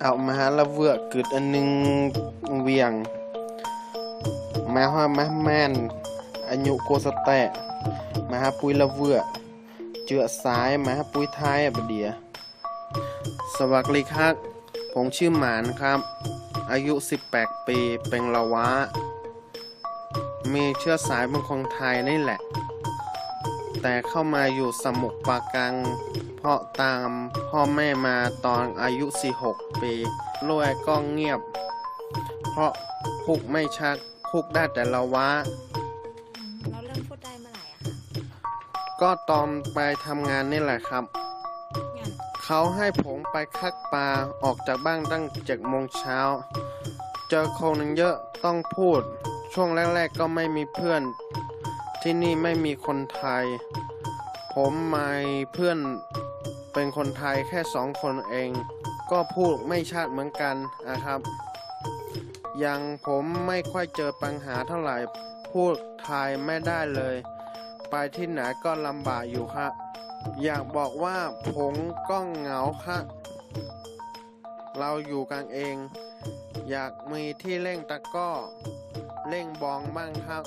เอามาหาละเวอเกิดอันหนึงเวียงมาฮอมาแม่นอายุโกสแตะมาหาปุยละเวอเจือซ้ายมาหาปุยท้ายอะบเดียสวัสดีครับผมชื่อหมานครับ อายุ 18 ปี เป็นละวะ มีเชื้อสายเป็นคนไทยนี่แหละ แต่เข้ามาอยู่สมุกปราการเพราะตามพ่อแม่มาตอนอายุ 46 ปีรวยก็เงียบ เพราะพูกไม่ชักพูกได้แต่ละวะเราเริ่มพูดได้เมื่อไหร่อะคะก็ตอนไปทำงานนี่แหละครับ งานเขาให้ผมไปคักปลาออกจากบ้านตั้งเจ็ดโมงเช้า เจอคนหนึ่งเยอะต้องพูด ช่วงแรกๆก็ไม่มีเพื่อน ที่นี่ไม่มีคนไทย ผมมาเพื่อนเป็นคนไทยแค่สองคนเอง ก็พูดไม่ชัดเหมือนกันนะครับยังผมไม่ค่อยเจอปัญหาเท่าไหร่ พูดไทยไม่ได้เลย ไปที่ไหนก็ลำบากอยู่ครับอยากบอกว่าผมก็เหงาครับเราอยู่กันเอง อยากมีที่เล่นตะก้อ เล่งบองมั่งครับ